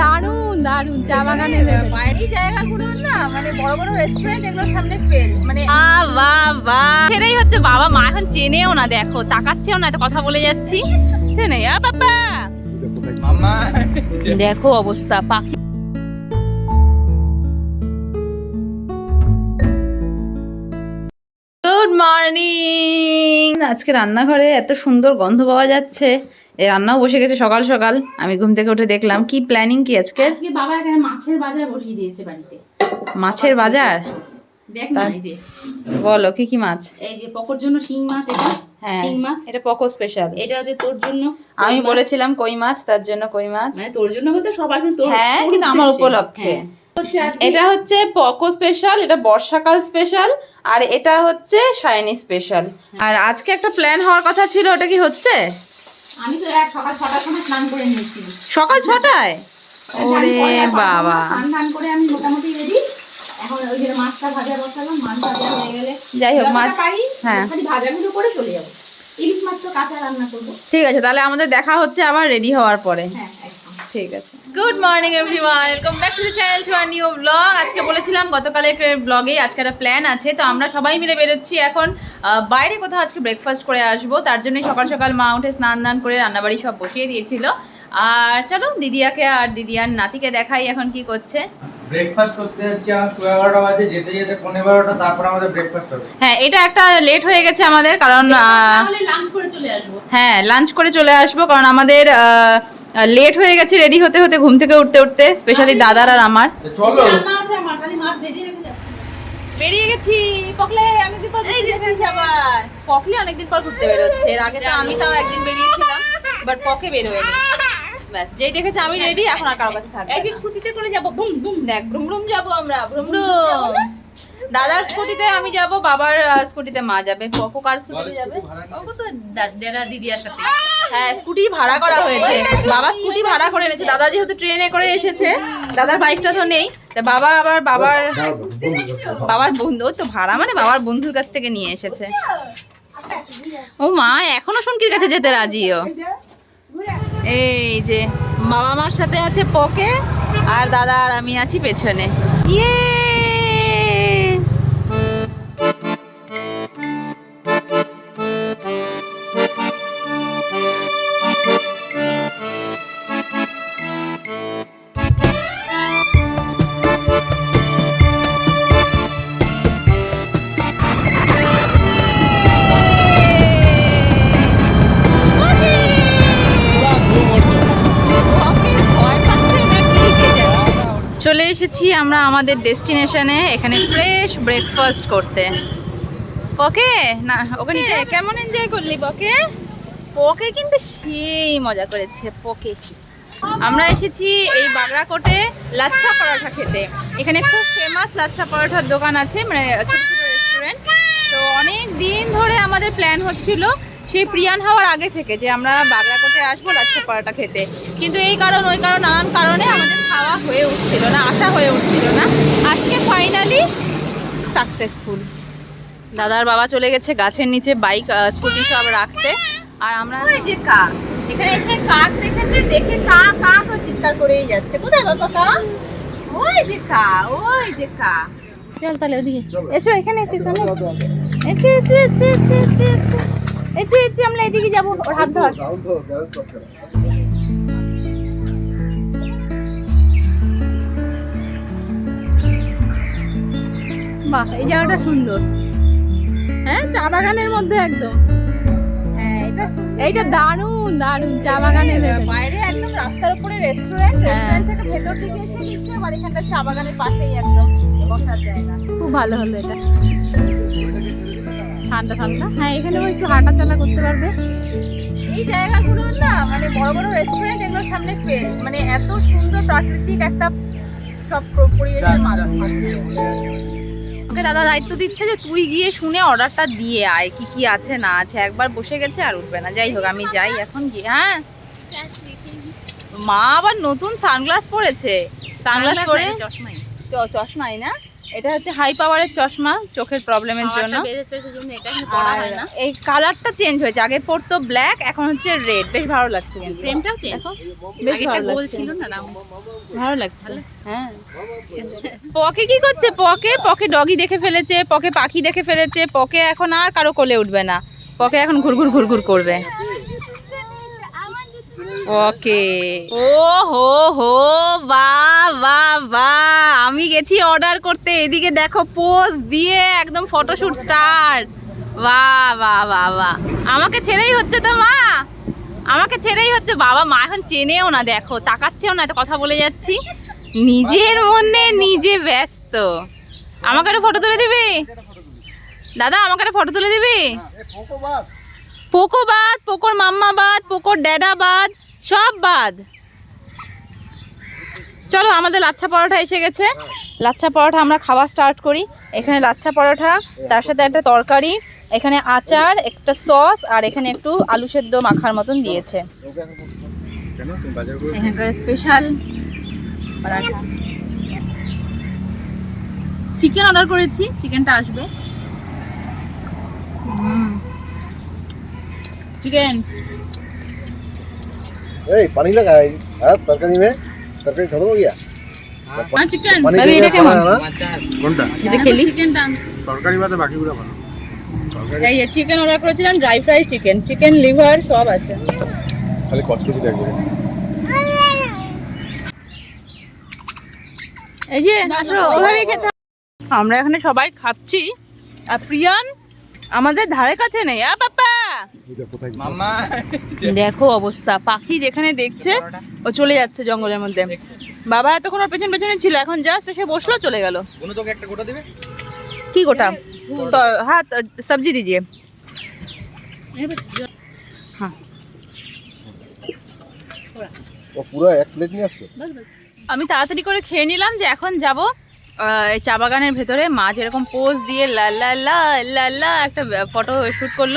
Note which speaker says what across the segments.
Speaker 1: দারুণ দারুণ চা।
Speaker 2: এই জায়গাগুলো না মানে বড় বড় রেস্টুরেন্ট এগুলোর সামনে ফেল মানে
Speaker 1: বাহ বাহ সেটাই হচ্ছে বাবা মা এখন চেনেও না দেখো তাকাচ্ছেও না এত কথা বলে যাচ্ছি। চেনে আ বাবা।
Speaker 3: মামা
Speaker 1: দেখো অবস্থা পাখি। গুড মর্নিং আজকে রান্নাঘরে এত সুন্দর গন্ধ পাওয়া যাচ্ছে। রান্নাও বসে গেছে সকাল সকাল। আমি ঘুম থেকে উঠে দেখলাম কি প্ল্যানিং কি আজকে?
Speaker 2: আজকে বাবা এখানে মাছের বাজার বসিয়ে দিয়েছে বাড়িতে।
Speaker 1: মাছের বাজার?
Speaker 2: দেখ না এই যে।
Speaker 1: বলো কি কি মাছ?
Speaker 2: এই যে পকর জন্য শিং মাছ এটা
Speaker 1: হ্যাঁ
Speaker 2: শিং মাছ।
Speaker 1: এটা পকো স্পেশাল
Speaker 2: এটা হচ্ছে তোর জন্য
Speaker 1: আমি বলেছিলাম কই মাছ তার জন্য কই মাছ।
Speaker 2: মানে তোর জন্য বলতে সবার কিন্তু তোর-
Speaker 1: হ্যাঁ কিন্তু আমার উপলক্ষে।
Speaker 2: হ্যাঁ।
Speaker 1: এটা হচ্ছে পকো স্পেশাল এটা বর্ষাকাল স্পেশাল আর এটা হচ্ছে শাইনি স্পেশাল আর আজকে একটা প্ল্যান হওয়ার কথা ছিল ওটা কি হচ্ছে?
Speaker 2: আমি তো এক সকাল ছটার সময় স্নান করে নিয়েছি।
Speaker 1: সকাল ছটায়? ওরে বাবা।
Speaker 2: স্নান করে আমি মোটামুটি রেডি এখন ওই যে মাছটা ভাজা বসালাম মাছ ভাজা হয়ে গেলে
Speaker 1: যাই হোক মাছ হ্যাঁ।
Speaker 2: খালি ভাজাগুলো করে চলে যাব। ইলিশ মাছ তো কাঁচা রান্না করব।
Speaker 1: ঠিক আছে তাহলে আমাদের দেখা হচ্ছে আবার রেডি হওয়ার পরে।
Speaker 2: হ্যাঁ
Speaker 1: ঠিক আছে। Good morning everyone welcome back to the channel to our new blog আজকে বলেছিলাম গতকালের ব্লগে আজকে একটা প্ল্যান আছে, তো আমরা সবাই মিলে বেরোচ্ছি এখন বাইরে কোথাও আজকে ব্রেকফাস্ট করে আসব। তার জন্যই সকাল সকাল মা উঠে স্নান দান করে রান্নাবাড়ি সব বসিয়ে দিয়েছিল। আর চলো দিদিয়াকে আর দিদিয়ার নাতিকে দেখাই এখন কি করছে।
Speaker 3: ব্রেকফাস্ট করতে যাচ্ছি আমার সোয়া এগারোটা বাজে যেতে যেতে পনেরো বারোটা তারপর আমাদের ব্রেকফাস্ট হবে।
Speaker 1: হ্যাঁ এটা একটা লেট হয়ে গেছে আমাদের কারণ
Speaker 2: লাঞ্চ করে চলে আসব।
Speaker 1: হ্যাঁ লাঞ্চ করে চলে আসব কারণ আমাদের লেট হয়ে গেছে রেডি হতে হতে ঘুম থেকে উঠতে উঠতে স্পেশালি দাদার আর আমার।
Speaker 3: চলো।
Speaker 1: বেরিয়ে গেছি পকলে অনেকদিন পর ঘুরতে যাচ্ছিস আবার। পকলে অনেকদিন পর ঘুরতে বেরোচ্ছে এর আগে তো আমি তাও একদিন বেরিয়েছিলাম বাট পকে বেরোয়নি ব্যাস যেই দেখেছে আমি রেডি এখন আর কারও কাছে থাকবে
Speaker 2: এই যে স্কুটিতে করে যাব বুম বুম
Speaker 1: দেখ ভ্রুম ভ্রুম যাব আমরা ভ্রুম ভ্রুম দাদার স্কুটিতে আমি যাব বাবার স্কুটিতে মা যাবে পকো কার স্কুটিতে যাবে?
Speaker 2: ওকে তো দাদা দিদিয়ার সাথে।
Speaker 1: হ্যাঁ স্কুটি ভাড়া করা হয়েছে। বাবা স্কুটি ভাড়া করে এনেছে। দাদা যেহেতু ট্রেনে করে এসেছে দাদার বাইকটা তো নেই। তা বাবা আবার বাবার বাবার বন্ধু ওই তো ভাড়া মানে বাবার বন্ধুর কাছ থেকে নিয়ে এসেছে। ও মা এখনও শুনকির কাছে যেতে রাজিও এই যে বাবা মার সাথে আছে পকে আর দাদা আর আমি আছি পেছনে। ইয়ে! এসেছি আমরা আমাদের ডেস্টিনেশনে এখানে ফ্রেশ ব্রেকফাস্ট করতে। পকে? না ওখানে কেমন এনজয় করলি পকে? পকে কিন্তু সেই মজা করেছে পকে। আমরা এসেছি এই বাগড়াকোটে লাচ্ছা পরোটা খেতে। এখানে খুব ফেমাস লাচ্ছা পরোটার দোকান আছে মানে ছোটো ছোটো রেস্টুরেন্ট তো অনেক দিন ধরে আমাদের প্ল্যান হচ্ছিল সেই প্রিয়ান হওয়ার আগে থেকে যে আমরা বাগড়াকোটে আসব লাচ্ছা পরোটা খেতে। কিন্তু এই কারণ ওই কারণ নানান কারণে আমাদের খাওয়া হয়ে উঠছিল না আশা হয়ে উঠছিল না। আজকে ফাইনালি সাকসেসফুল দাদার বাবা চলে গেছে গাছের নিচে বাইক স্কুটি সব রাখতে। আর আমরা ওই যে কাক। এখানে এসে কাক দেখেছে দেখে কাক কাক ও চিৎকার করেই যাচ্ছে। কোথায় বাবা কাক? ওই যে কা ওই যে কা। চল তাহলে ওদিকে। এসো এখানে এসে শোনো এসে এসে এসে এসে এসে এসে এসে আমরা এদিকে যাব। ওর হাত ধর। বাহ এই জায়গাটা সুন্দর। হ্যাঁ চা বাগানের মধ্যে একদম। হ্যাঁ এটা এইটা দারুণ দারুণ চা বাগানের
Speaker 2: বাইরে একদম রাস্তার উপরে রেস্টুরেন্ট
Speaker 1: হ্যাঁ।
Speaker 2: রেস্টুরেন্ট থেকে ভেতর দিকে এসে নিচ্ছে আবার এখানটা চা বাগানের পাশেই একদম বসার জায়গা।
Speaker 1: খুব ভালো হলো এটা। ঠান্ডা ঠান্ডা। হ্যাঁ এখানেও একটু হাঁটা চলা করতে পারবে।
Speaker 2: এই জায়গাগুলো না মানে বড় বড় রেস্টুরেন্ট এগুলোর সামনে ফেল মানে এত সুন্দর প্রাকৃতিক একটা সব পরিবেশের মাধ্যমে
Speaker 1: ওকে দাদা দায়িত্ব দিচ্ছে যে তুই গিয়ে শুনে অর্ডারটা দিয়ে আয় কি কি আছে না আছে। একবার বসে গেছে আর উঠবে না। যাই হোক আমি যাই এখন গিয়ে হ্যাঁ? মা আবার নতুন সানগ্লাস পরেছে। সানগ্লাস পরে
Speaker 2: চশমাই।
Speaker 1: চ- চশমাই না? এটা হচ্ছে হাই পাওয়ারের চশমা চোখের প্রবলেমের জন্য। এই কালারটা চেঞ্জ হয়েছে। আগে পড়তো ব্ল্যাক এখন হচ্ছে রেড বেশ ভালো লাগছে কিন্তু।
Speaker 2: ফ্রেমটাও চেঞ্জ
Speaker 1: বেশ ভালো লাগছে। ভালো লাগছে। হ্যাঁ। পকে কি করছে? পকে পকে ডগি দেখে ফেলেছে পকে পাখি দেখে ফেলেছে পকে এখন আর কারও কোলে উঠবে না। পকে এখন ঘুরঘুর ঘুরঘুর করবে। ওকে। ও হো হো বা বা বা। আমি গেছি অর্ডার করতে। এদিকে দেখো পোজ দিয়ে একদম ফটোশুট স্টার্ট বাহ বাহ বাহ বাহ আমাকে ছেড়েই হচ্ছে তো মা। আমাকে ছেড়েই হচ্ছে। বাবা মা এখন চেনেও না দেখো। তাকাচ্ছেও না এত কথা বলে যাচ্ছি। নিজের মনে নিজে ব্যস্ত। আমাকে একটা ফটো তুলে দিবি? দাদা আমাকে একটা ফটো তুলে দিবি? পোকো বাদ, পোকোর মাম্মা বাদ, পোকোর ড্যাডা বাদ, সব বাদ। চলো, আমাদের লাচ্ছা পরোটা এসে গেছে। লাচ্ছা পরোটা আমরা খাওয়া স্টার্ট করি। এখানে লাচ্ছা পরোটা, তার সাথে একটা তরকারি, এখানে আচার, একটা সস আর এখানে একটু আলু সেদ্ধ মাখার মতন দিয়েছে। স্পেশাল চিকেন অর্ডার করেছি চিকেনটা আসবে। চিকেন
Speaker 4: ए पानी लगाए हाँ तरकारी में तरकारी खत्म हो गया
Speaker 1: হ্যাঁ চিকেন
Speaker 4: पानी
Speaker 1: ভাবি
Speaker 4: से
Speaker 1: এটা কেমন
Speaker 4: खाना है ना?
Speaker 3: কোনটা
Speaker 1: এটা খেলি
Speaker 2: চিকেনটা
Speaker 3: তরকারি বাদে বাকিগুলো ভালো
Speaker 1: এই যে চিকেন অর্ডার করেছিলাম dry fry chicken chicken liver সব আছে
Speaker 4: খালি কচকচি দেখবে
Speaker 1: এই যে আসো ওভাবেই খেতে হবে। আমরা এখানে সবাই খাচ্ছি আর প্রিয়ান আমাদের ধারে কাছে নেই আ বাবা
Speaker 4: কোথায়
Speaker 3: মাম্মা
Speaker 1: দেখো অবস্থা। পাখি যেখানে দেখছে ও চলে যাচ্ছে জঙ্গলের মধ্যে। বাবা এতক্ষণ ওর পেছন পেছনে ছিল এখন জাস্ট এসে বসল চলে গেল। কি গোটা? তো হ্যাঁ সবজি দিজিয়ে। হ্যাঁ।
Speaker 4: পুরো এক প্লেট নিয়ে আসছো?
Speaker 1: আমি তাড়াতাড়ি করে খেয়ে নিলাম যে এখন যাব এই চা বাগানের ভেতরে। মা যেরকম পোজ দিয়ে লা লা লা লা লা একটা ফটো শ্যুট করল।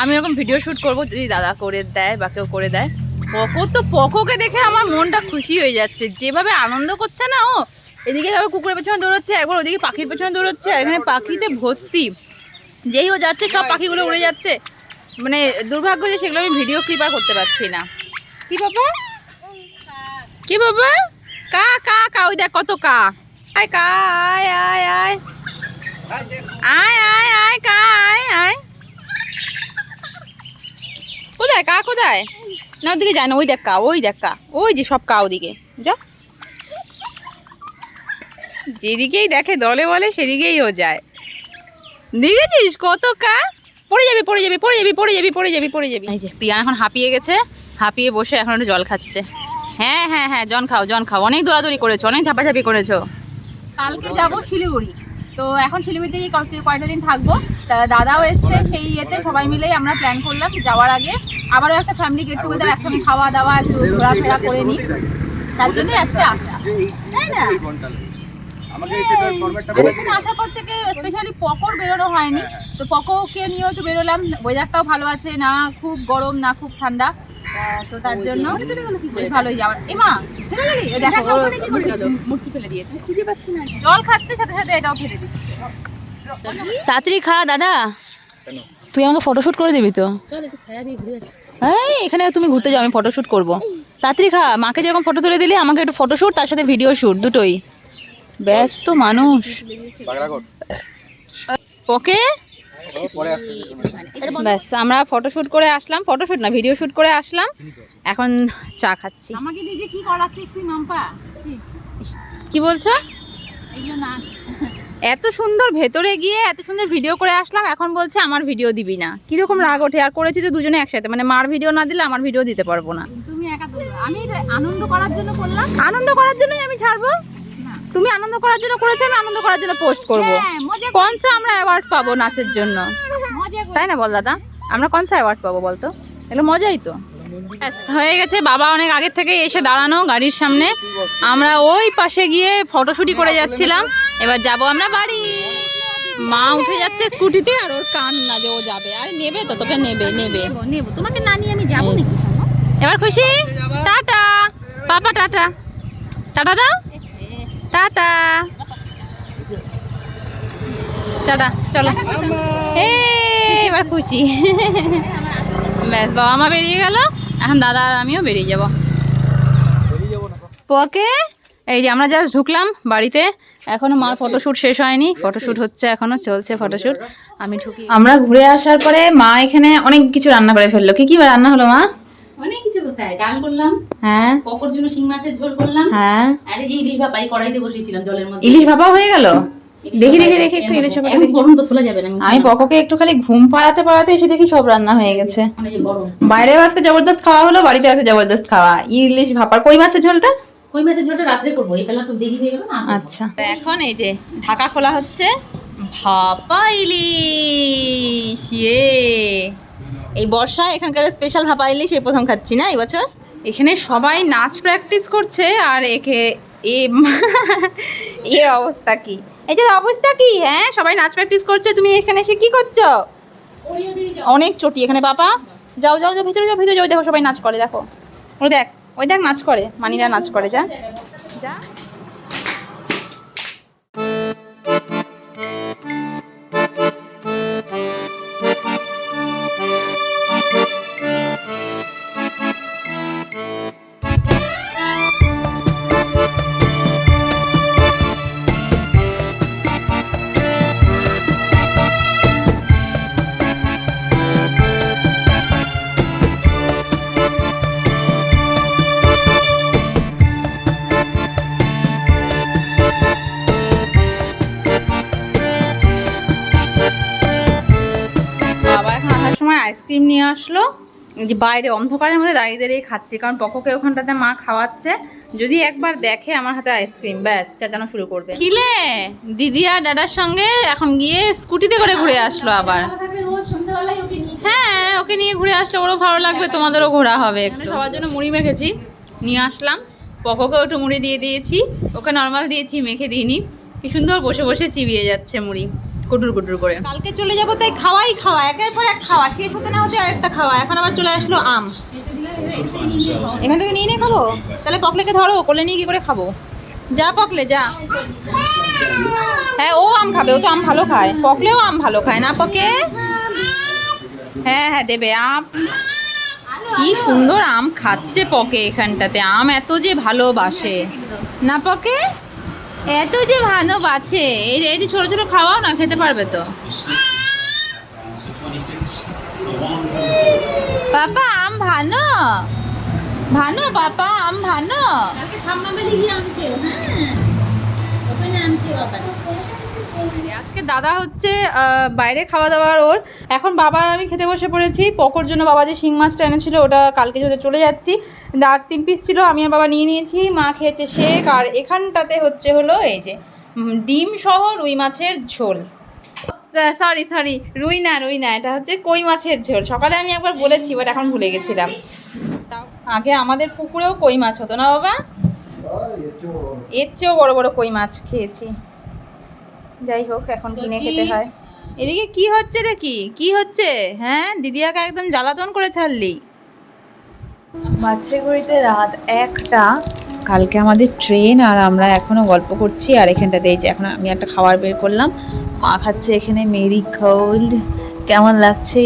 Speaker 1: আমি এরকম ভিডিও শ্যুট করব, যদি দাদা করে দেয় বা কেউ করে দেয়। পকো তো পকোকে দেখে আমার মনটা খুশি হয়ে যাচ্ছে। যেভাবে আনন্দ করছে না ও, এদিকে একবার কুকুরের পেছনে দৌড়চ্ছে, একবার ওদিকে পাখির পেছনে দৌড়চ্ছে, আর এখানে পাখিতে ভর্তি। যেই ও যাচ্ছে, সব পাখিগুলো উড়ে যাচ্ছে। মানে দুর্ভাগ্য যে সেগুলো আমি ভিডিও ক্লিপ আর করতে পারছি না। কি বাবা? কি বাবা? কা কা কা, ওই দেখ কত কা। আয় কা, আয় আয় আয়। আয় আয় আয়, কা, আয় আয়। কোথায়? কা কোথায়? না ওদিকে যায় না ওই দেখ কা ওই দেখ কা ওই যে সব কা ওদিকে। যা। যেদিকেই দেখে দলে বলে সেদিকেই ও যায়। দেখেছিস কত কা পড়ে যাবি পড়ে যাবি পড়ে যাবি পড়ে যাবি পড়ে যাবি পড়ে যাবি। এই যে প্রিয়া এখন হাঁপিয়ে গেছে হাঁপিয়ে বসে এখন একটু জল খাচ্ছে। হ্যাঁ হ্যাঁ হ্যাঁ জন খাও জন খাও। অনেক দৌড়াদৌড়ি করেছ অনেক ঝাপাঝাপি করেছ। কালকে যাব শিলিগুড়ি। তো এখন শিলিগুড়িতে গিয়ে কয়েক- কয়েকটা দিন থাকব। দাদাও এসছে সেই ইয়েতে সবাই মিলেই আমরা প্ল্যান করলাম যাওয়ার আগে। আবারও একটা ফ্যামিলি গেট টুগেদার একসঙ্গে খাওয়া দাওয়া একটু ঘোরাফেরা করে নিই। তার জন্যই আজকে আসা। তাই না? এখানে আসার পর থেকে স্পেশালি পকর বেরোনো হয়নি। তো পকোকে নিয়েও একটু বেরোলাম। ওয়েদারটাও ভালো আছে না খুব গরম না খুব ঠান্ডা। তো তার জন্য বেশ ভালোই যাওয়ার। এমা ফেলে দিলি? দেখো ফেলে দিয়েছে। খুঁজে পাচ্ছি না জল খাচ্ছে সাথে সাথে এটাও ফেলে দিচ্ছে। তাড়াতাড়ি খা দাদা। তুই আমাকে ফটোশুট করে দিবি তো?
Speaker 2: চল একটু ছায়া দিয়ে ঘুরে আসি।
Speaker 1: এই এখানে তুমি ঘুরতে যাও আমি ফটোশুট করব। তাড়াতাড়ি খা। মাকে যেরকম ফটো তুলে দিলি আমাকে একটু ফটোশুট তার সাথে ভিডিও শুট দুটোই। ব্যস্ত মানুষ। ওকে? ব্যাস আমরা ফটোশুট করে আসলাম ফটোশুট না ভিডিও শুট করে আসলাম। এখন চা খাচ্ছি।
Speaker 2: আমাকে নিজে কি করাচ্ছিস তুই মাম্পা? কি?
Speaker 1: কি বলছো? এত সুন্দর ভেতরে গিয়ে এত সুন্দর ভিডিও করে আসলাম এখন বলছে আমার ভিডিও দিবি না। কীরকম রাগ ওঠে? আর করেছি তো দুজনে একসাথে। মানে মার ভিডিও না দিলে আমার ভিডিও দিতে পারব না।
Speaker 2: তুমি একা আমি আনন্দ করার জন্য করলাম।
Speaker 1: আনন্দ করার জন্যই আমি ছাড়বো? তুমি আনন্দ করার জন্য করেছ আমি আনন্দ করার জন্য পোস্ট করব।
Speaker 2: হ্যাঁ মজা
Speaker 1: কনসা আমরা অ্যাওয়ার্ড পাবো নাচের জন্য? তাই না বল দাদা? আমরা কনসা অ্যাওয়ার্ড পাবো বলতো? এগুলো মজাই তো। ব্যাস, হয়ে গেছে বাবা অনেক আগের থেকে এসে দাঁড়ানো গাড়ির সামনে। আমরা ওই পাশে গিয়ে ফটোশুটি করে যাচ্ছিলাম। এবার যাব আমরা বাড়ি। মা উঠে যাচ্ছে স্কুটিতে আর ওর কান না যে ও যাবে। আর নেবে তো তোকে নেবে নেবে।
Speaker 2: নেব তোমাকে না নিয়ে আমি যাব
Speaker 1: এবার খুশি? টাটা। পাপা টাটা। টাটা দাও। টাটা। টাটা চলো। এই, এবার খুশি। ব্যাস বাবা মা বেরিয়ে গেল। এখন দাদা আর আমিও বেরিয়ে যাব। পকে? এই যে আমরা জাস্ট ঢুকলাম বাড়িতে। এখনও মার ফটোশুট শেষ হয়নি। ফটোশুট হচ্ছে এখনও চলছে ফটোশুট আমি ঢুকি। আমরা ঘুরে আসার পরে মা এখানে অনেক কিছু রান্না করে ফেলল। কি কি রান্না হলো মা?
Speaker 2: অনেক কোথায়? ডাল করলাম
Speaker 1: হ্যাঁ।
Speaker 2: পকর জন্য শিং মাছের ঝোল করলাম।
Speaker 1: হ্যাঁ।
Speaker 2: আর যে ইলিশ ভাপাই কড়াইতে বসিয়েছিলাম জলের মধ্যে।
Speaker 1: ইলিশ ভাপা হয়ে গেল? দেখি দেখি দেখি একটু ইলিশ ভাপা
Speaker 2: এখন গরম তো খোলা যাবে না
Speaker 1: আমি পকোকে একটু খালি ঘুম পাড়াতে পাড়াতে এসে দেখি সব রান্না হয়ে গেছে। বাইরেও আজকে জবরদস্ত খাওয়া হলো বাড়িতে আজকে জবরদস্ত খাওয়া। ইলিশ ভাপার কই মাছের ঝোলটা?
Speaker 2: কই মাছের ঝোলটা রাত্রে করব এই বেলা তো দেরি হয়ে গেল না
Speaker 1: আচ্ছা। এখন এই যে ঢাকা খোলা হচ্ছে ভাপা ইলিশ ইয়ে। এই বর্ষা এখানকার স্পেশাল ভাপা ইলিশ এই প্রথম খাচ্ছি না, এই বছর? এখানে সবাই নাচ প্র্যাকটিস করছে আর একে এ এ অবস্থা কি? এই যে অবস্থা কি? হ্যাঁ সবাই নাচ প্র্যাকটিস করছে, তুমি এখানে এসে কি করছ? অনেক চটি এখানে, বাবা। যাও যাও যাও, ভিতরে যাও ভিতরে যাও দেখো সবাই নাচ করে, দেখো। ওই দেখ ওই দেখ, নাচ করে, মানিরা নাচ করে, যা। যা। আসলো। যে বাইরে অন্ধকারের মধ্যে দাঁড়িয়ে দাঁড়িয়ে খাচ্ছি কারণ পকোকে ওখানটাতে মা খাওয়াচ্ছে। যদি একবার দেখে আমার হাতে আইসক্রিম ব্যাস চেঁচানো শুরু করবে। কিলে দিদি আর দাদার সঙ্গে এখন গিয়ে স্কুটিতে করে ঘুরে আসলো আবার। হ্যাঁ ওকে নিয়ে ঘুরে আসলে ওরও ভালো লাগবে তোমাদেরও ঘোরা হবে একটু। সবার জন্য মুড়ি মেখেছি নিয়ে আসলাম। পকোকেও একটু মুড়ি দিয়ে দিয়েছি ওকে নর্মাল দিয়েছি মেখে দিইনি। কি সুন্দর বসে বসে চিবিয়ে যাচ্ছে মুড়ি। কুটুর কুটুর করে। কালকে চলে যাব, তাই খাওয়াই খাওয়া, একের পর এক খাওয়া। শেষ হতে না হতে আরেকটা খাওয়া। এখন আবার চলে আসলো আম। এখান থেকে নিয়ে নিয়ে খাব? তাহলে পকলেকে ধরো, কোলে নিয়ে কি করে খাব। যা পকলে, যা। হ্যাঁ ও আম খাবে, ও তো আম ভালো খায়। পকলেও আম ভালো খায় না, পকে? হ্যাঁ হ্যাঁ দেবে আম। কি সুন্দর আম খাচ্ছে পকে এখানটাতে। আম এত যে ভালোবাসে। না পকে? এত যে ভালোবাসে এই এই ছোট ছোট খাওয়াও না, খেতে পারবে তো? পাপা, আম ভালো ভালো পাপা, আম ভালো
Speaker 2: ঠাম্মা গিয়ে আনতে হ্যাঁ। ওখানে আনতে বাবা
Speaker 1: আজকে দাদা হচ্ছে বাইরে খাওয়া দাওয়ার ওর। এখন বাবা আর আমি খেতে বসে পড়েছি। পকোর জন্য বাবা যে শিং মাছটা এনেছিল ওটা কালকে যেহেতু চলে যাচ্ছি। আর তিন পিস ছিল আমি আর বাবা নিয়ে নিয়েছি। মা খেয়েছে শেক আর এখানটাতে হচ্ছে হলো এই যে ডিম সহ রুই মাছের ঝোল। সরি সরি রুই না রুই না এটা হচ্ছে কই মাছের ঝোল। সকালে আমি একবার বলেছি বাট এখন ভুলে গেছিলাম। তাও আগে আমাদের পুকুরেও কই মাছ হতো না বাবা? এর চেয়েও বড় বড় কই মাছ খেয়েছি। যাই হোক এখন কিনে খেতে হয়। এদিকে কি হচ্ছে রে কি? কি হচ্ছে? হ্যাঁ দিদিয়াকে একদম জ্বালাতন করে ছাড়লি। ঘড়িতে রাত একটা। কালকে আমাদের ট্রেন আর আমরা এখনও গল্প করছি আর এখানটাতে এই যে এখন আমি একটা খাবার বের করলাম। মা খাচ্ছে এখানে মেরি গোল্ড কেমন লাগছে?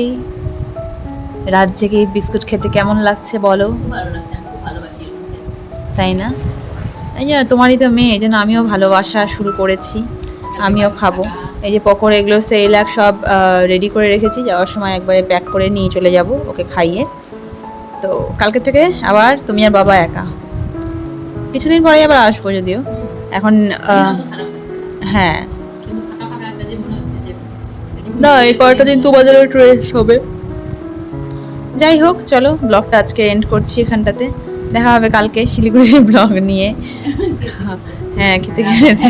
Speaker 1: রাত জেগে বিস্কুট খেতে কেমন লাগছে বলো? তাই না? এই যে তোমারই তো মেয়ে এই জন্য আমিও ভালোবাসা শুরু করেছি। আমিও খাব। এই যে পকোড়া এগুলো সেলাক সব রেডি করে রেখেছি। যাওয়ার সময় একবারে প্যাক করে নিয়ে চলে যাব ওকে খাইয়ে। তো কালকে থেকে আবার তুমি আর বাবা একা। কিছুদিন পরে আবার আসব যদিও। এখন হ্যাঁ।
Speaker 2: একটা
Speaker 1: না এই কয়টা দিন তোমাদেরও ট্রেস হবে। যাই হোক চলো ব্লগটা আজকে এন্ড করছি এখানটাতে। দেখা হবে কালকে শিলিগুড়ির ব্লগ নিয়ে। হ্যাঁ খেতে খেতে।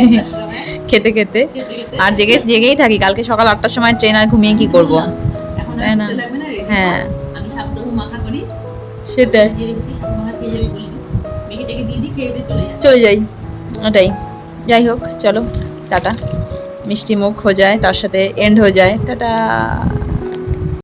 Speaker 1: খেতে খেতে। আর জেগে জেগেই থাকি। কালকে সকাল আটটার সময় ট্রেন আর ঘুমিয়ে কি করব? তাই না? হ্যাঁ। সেটাই। চলে যাই। ওটাই। যাই হোক চলো টাটা। মিষ্টি মুখ হয়ে যায় তার সাথে এন্ড হয়ে যায়। টাটা।